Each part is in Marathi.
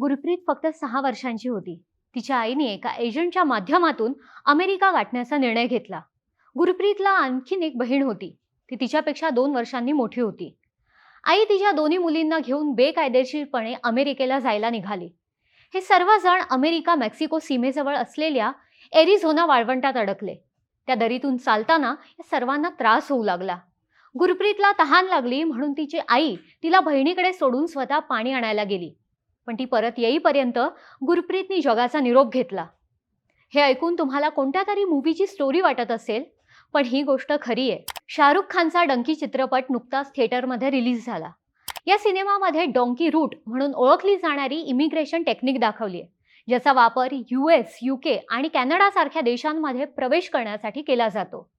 गुरप्रीत फक्त सहा वर्षांची होती. तिच्या आईने एका एजंटच्या माध्यमातून अमेरिका गाठण्याचा निर्णय घेतला. गुरप्रीतला आणखीन एक बहीण होती. ती तिच्यापेक्षा दोन वर्षांनी मोठी होती. आई तिच्या दोन्ही मुलींना घेऊन बेकायदेशीरपणे अमेरिकेला जायला निघाली. हे सर्वजण अमेरिका मेक्सिको सीमेजवळ असलेल्या एरिझोना वाळवंटात अडकले. त्या दरीतून चालताना या सर्वांना त्रास होऊ लागला. गुरप्रीतला तहान लागली म्हणून तिची आई तिला बहिणीकडे सोडून स्वतः पाणी आणायला गेली. पण ती परत येईपर्यंत गुरप्रीतनी जगाचा निरोप घेतला. हे ऐकून तुम्हाला कोणत्या तरी मूवीची स्टोरी वाटत असेल? पण ही गोष्ट खरी आहे. शाहरुख खानचा डंकी चित्रपट नुकताच थिएटरमध्ये रिलीज झाला. या सिनेमामध्ये डॉंकी रूट म्हणून ओळखली जाणारी इमिग्रेशन टेक्निक दाखवली आहे ज्याचा वापर यू एस यू के आणि कॅनडासारख्या देशांमध्ये प्रवेश करण्यासाठी केला जातो.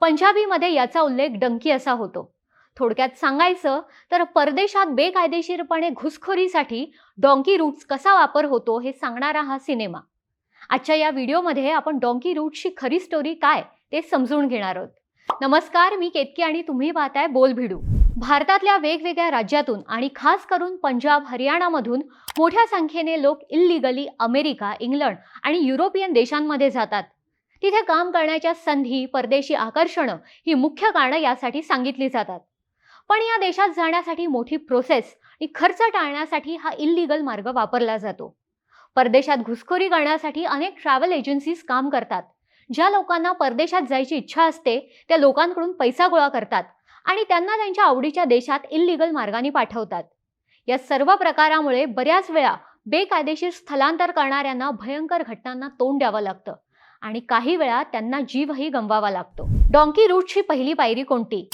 पंजाबीमध्ये याचा उल्लेख डंकी असा होतो. थोडक्यात सांगायचं तर परदेशात बेकायदेशीरपणे घुसखोरीसाठी डॉंकी रूट्स कसा वापर होतो हे सांगणारा हा सिनेमा. आजच्या या व्हिडिओमध्ये आपण डॉंकी रूटची खरी स्टोरी काय ते समजून घेणार आहोत. नमस्कार मी केतकी आणि तुम्ही पाहताय बोल भिडू. भारतातल्या वेगवेगळ्या राज्यातून आणि खास करून पंजाब हरियाणामधून मोठ्या संख्येने लोक illegally America England and European देशांमध्ये जातात. तिथे काम करण्याच्या संधी परदेशी आकर्षणं ही मुख्य कारणं यासाठी सांगितली जातात. पण या देशात जाण्यासाठी मोठी प्रोसेस आणि खर्च टाळण्यासाठी हा इल्लीगल मार्ग वापरला जातो. परदेशात घुसखोरी करण्यासाठी अनेक ट्रॅव्हल एजन्सीज काम करतात. ज्या लोकांना परदेशात जायची इच्छा असते त्या लोकांकडून पैसा गोळा करतात आणि त्यांना त्यांच्या आवडीच्या देशात इल्लीगल मार्गाने पाठवतात. या सर्व प्रकारामुळे बऱ्याच वेळा बेकायदेशीर स्थलांतर करणाऱ्यांना भयंकर घटनांना तोंड द्यावं लागतं आणि काही वेळा त्यांना जीवही गमवावा लागतो. डॉंकी रूटची पहिली पायरी कोणती?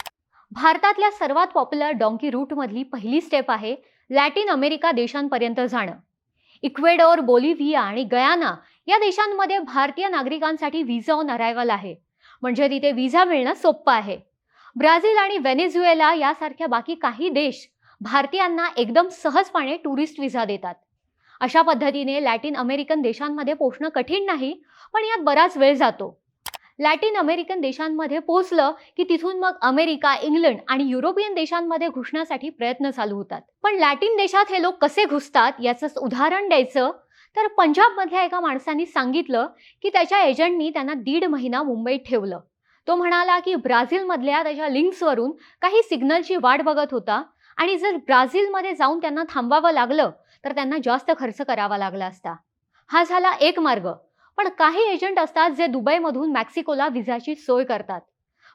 भारतातल्या सर्वात पॉप्युलर डॉंकी रूटमधली पहिली स्टेप आहे लॅटिन अमेरिका देशांपर्यंत जाणं. इक्वेडोर बोलिव्हिया आणि गयाना या देशांमध्ये भारतीय नागरिकांसाठी व्हिजा ऑन अरायवल आहे. म्हणजे तिथे व्हिसा मिळणं सोपं आहे. ब्राझील आणि व्हेनेझुएला यासारख्या बाकी काही देश भारतीयांना एकदम सहजपणे टुरिस्ट व्हिसा देतात. अशा पद्धतीने लॅटिन अमेरिकन देशांमध्ये पोचणं कठीण नाही पण यात बराच वेळ जातो. लॅटिन अमेरिकन देशांमध्ये पोचलं की तिथून मग अमेरिका इंग्लंड आणि युरोपियन देशांमध्ये घुसण्यासाठी प्रयत्न चालू होतात. पण लॅटिन देशात हे लोक कसे घुसतात याचं उदाहरण द्यायचं? तर पंजाबमधल्या एका माणसांनी सांगितलं की त्याच्या एजंटनी त्यांना दीड महिना मुंबईत ठेवलं. तो म्हणाला की ब्राझीलमधल्या त्याच्या लिंक्सवरून काही सिग्नलची वाट बघत होता आणि जर ब्राझीलमध्ये जाऊन त्यांना थांबावं लागलं तर त्यांना जास्त खर्च करावा लागला असता. हा झाला एक मार्ग. पण काही एजंट असतात जे दुबईमधून मेक्सिकोला व्हिसाची सोय करतात.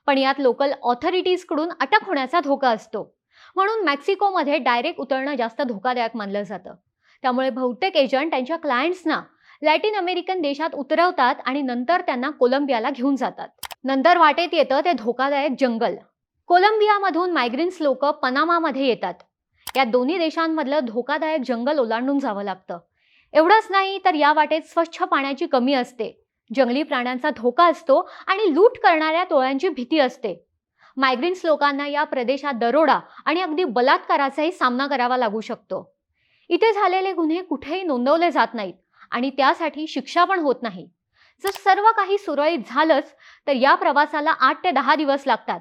पण यात लोकल ऑथॉरिटीजकडून अटक होण्याचा धोका असतो. म्हणून मेक्सिकोमध्ये डायरेक्ट उतरणं जास्त धोकादायक मानलं जातं. त्यामुळे बहुतेक एजंट त्यांच्या क्लायंट्सना लॅटिन अमेरिकन देशात उतरवतात आणि नंतर त्यांना कोलंबियाला घेऊन जातात. नंतर वाटेत येतं ते धोकादायक जंगल. कोलंबियामधून मायग्रेन्स लोक पनामामध्ये येतात. या दोन्ही देशांमधलं धोकादायक जंगल ओलांडून जावं लागतं. एवढंच नाही तर या वाटेत स्वच्छ पाण्याची कमी असते. जंगली प्राण्यांचा धोका असतो आणि लूट करणाऱ्या टोळ्यांची भीती असते. मायग्रेन्स लोकांना या प्रदेशात दरोडा आणि अगदी बलात्काराचाही सामना करावा लागू शकतो. इथे झालेले गुन्हे कुठेही नोंदवले जात नाहीत आणि त्यासाठी शिक्षा पण होत नाही. जर सर्व काही सुरळीत झालंच तर या प्रवासाला आठ ते दहा दिवस लागतात.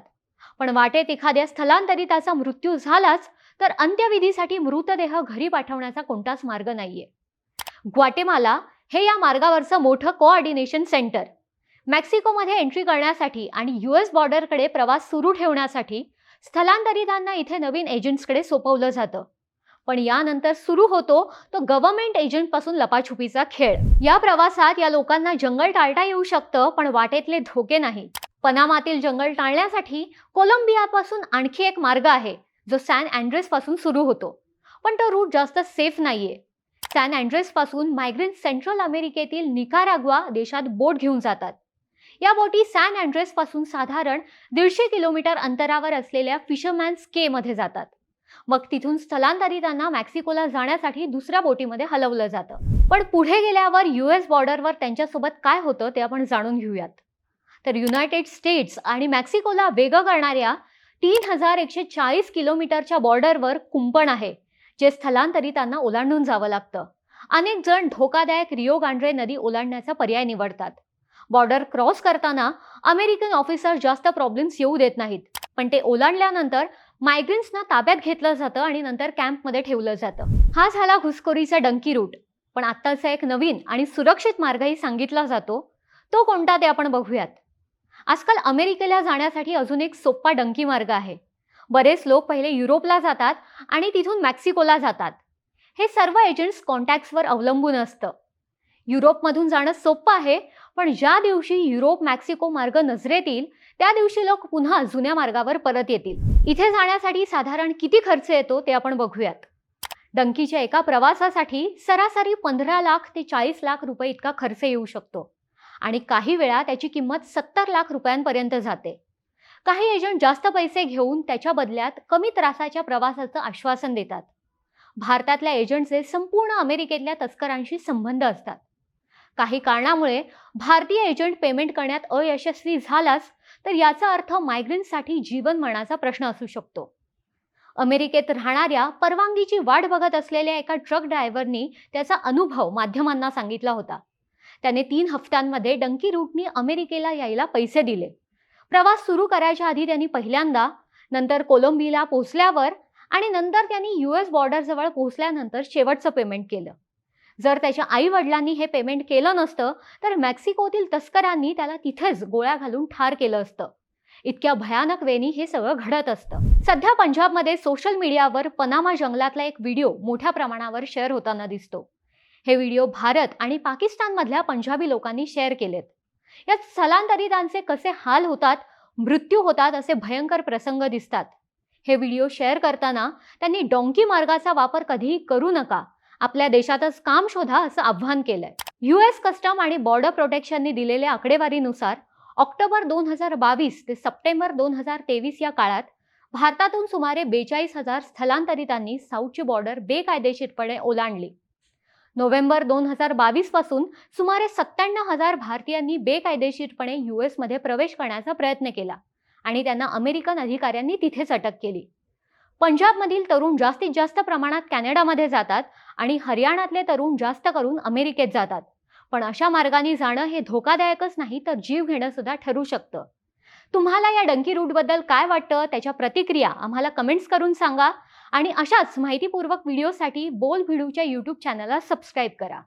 पण वाटेत एखाद्या स्थलांतरिताचा मृत्यू झालाच तर अंत्यविधीसाठी मृतदेह घरी पाठवण्याचा कोणताच मार्ग नाहीये. ग्वाटेमाला हे या मार्गावरचं मोठं कोऑर्डिनेशन सेंटर मेक्सिकोमध्ये एंट्री करण्यासाठी आणि यू एस बॉर्डरकडे प्रवास सुरू ठेवण्यासाठी स्थलांतरितांना इथे नवीन एजंट्सकडे सोपवलं जातं. पण यानंतर सुरू होतो तो गव्हर्नमेंट एजंटपासून लपाछुपीचा खेळ. या प्रवासात या लोकांना जंगल टाळता येऊ शकतं पण वाटेतले धोके नाही. पनामातील जंगल टाळण्यासाठी कोलंबियापासून आणखी एक मार्ग आहे जो सॅन अँड्रेस पासून सुरू होतो. पण तो रूट जास्त सेफ नाहीये. सॅन अँड्रेस पासून मायग्रेंट सेंट्रल अमेरिकेतील निकाराग्वा देशात बोट घेऊन जातात. या बोटी सॅन अँड्रेस पासून साधारण दीडशे किलोमीटर अंतरावर असलेल्या फिशरमॅन्स के मध्ये जातात. मग तिथून स्थलांतरितांना मेक्सिकोला जाण्यासाठी दुसऱ्या बोटीमध्ये हलवलं जातं. पण पुढे गेल्यावर युएस बॉर्डरवर त्यांच्यासोबत काय होतं ते आपण जाणून घेऊयात. तर युनायटेड स्टेट्स आणि मेक्सिकोला वेगळं करणाऱ्या तीन हजार एकशे चाळीस किलोमीटरच्या बॉर्डरवर कुंपण आहे. जे स्थलांतरितांना ओलांडून जावं लागतं. अनेक जण धोकादायक रिओ गांड्रे नदी ओलांडण्याचा पर्याय निवडतात. बॉर्डर क्रॉस करताना अमेरिकन ऑफिसर जास्त प्रॉब्लेम्स येऊ देत नाहीत पण ते ओलांडल्यानंतर मायग्रेन्सना ताब्यात घेतलं जातं आणि नंतर कॅम्पमध्ये ठेवलं जातं. हा झाला घुसखोरीचा डंकी रूट. पण आत्ताचा एक नवीन आणि सुरक्षित मार्गही सांगितला जातो. तो कोणता ते आपण बघूयात. आजकाल अमेरिकेला जाण्यासाठी अजून एक सोपा डंकी मार्ग आहे. बरेच लोक पहिले युरोपला जातात आणि तिथून मेक्सिकोला जातात. हे सर्व एजंट्स कॉन्टॅक्ट्सवर अवलंबून असतं. युरोपमधून जाणं सोपं आहे पण ज्या दिवशी युरोप मेक्सिको मार्ग नजरेत येईल त्या दिवशी लोक पुन्हा जुन्या मार्गावर परत येतील. इथे जाण्यासाठी साधारण किती खर्च येतो ते आपण बघूयात. डंकीच्या एका प्रवासासाठी सरासरी पंधरा लाख ते चाळीस लाख रुपये इतका खर्च येऊ शकतो. आणि काही वेळा त्याची किंमत सत्तर लाख रुपयांपर्यंत जाते. काही एजंट जास्त पैसे घेऊन त्याच्या बदल्यात कमी त्रासाच्या प्रवासाचं आश्वासन देतात. भारतातल्या एजंटचे संपूर्ण अमेरिकेतल्या तस्करांशी संबंध असतात. काही कारणामुळे भारतीय एजंट पेमेंट करण्यात अयशस्वी झालाच तर याचा अर्थ मायग्रेंटसाठी जीवन मरणाचा प्रश्न असू शकतो. अमेरिकेत राहणाऱ्या परवानगीची वाट बघत असलेल्या एका ट्रक ड्रायव्हरनी त्याचा अनुभव माध्यमांना सांगितला होता. त्याने तीन हफ्त्यांमध्ये डंकी रूटनी अमेरिकेला यायला पैसे दिले. प्रवास सुरू करायच्या आधी त्यांनी पहिल्यांदा नंतर कोलंबीला पोहोचल्यावर आणि नंतर त्यांनी यू एस बॉर्डरजवळ पोहोचल्यानंतर शेवटचं पेमेंट केलं. जर त्याच्या आई वडिलांनी हे पेमेंट केलं नसतं तर मेक्सिकोतील तस्करांनी त्याला तिथेच गोळ्या घालून ठार केलं असतं. इतक्या भयानक वेनी हे सगळं घडत असतं. सध्या पंजाबमध्ये सोशल मीडियावर पनामा जंगलातला एक व्हिडिओ मोठ्या प्रमाणावर शेअर होताना दिसतो. हे व्हिडिओ भारत आणि पाकिस्तानमधल्या पंजाबी लोकांनी शेअर केलेत. यात स्थलांतरितांचे कसे हाल होतात मृत्यू होतात असे भयंकर प्रसंग दिसतात. हे व्हिडिओ शेअर करताना त्यांनी डोंकी मार्गाचा वापर कधीही करू नका. आपल्या देशातच काम शोधा असं आव्हान केलंय. U S custom and border प्रोटेक्शनने दिलेल्या आकडेवारीनुसार ऑक्टोबर दोन हजार बावीस ते सप्टेंबर दोन हजार तेवीस या काळात भारतातून सुमारे बेचाळीस हजार स्थलांतरितांनी साऊथची बॉर्डर बेकायदेशीरपणे ओलांडली. नोव्हेंबर दोन हजार बावीसपासून सुमारे सत्त्याण्णव हजार भारतीयांनी बेकायदेशीरपणे यू एसमध्ये प्रवेश करण्याचा प्रयत्न केला आणि त्यांना अमेरिकन अधिकाऱ्यांनी तिथेच अटक केली. पंजाबमधील तरुण जास्तीत जास्त प्रमाणात कॅनडामध्ये जातात आणि हरियाणातले तरुण जास्त करून अमेरिकेत जातात. पण अशा मार्गाने जाणं हे धोकादायकच नाही तर जीव घेणं सुद्धा ठरू शकतं. तुम्हाला या डंकी रूटबद्दल काय वाटतं? त्याच्या प्रतिक्रिया आम्हाला कमेंट्स करून सांगा. आणि अशाच माहितीपूर्वक व्हिडिओसाठी बोल भिडूच्या यूट्यूब चॅनलला सबस्क्राईब करा.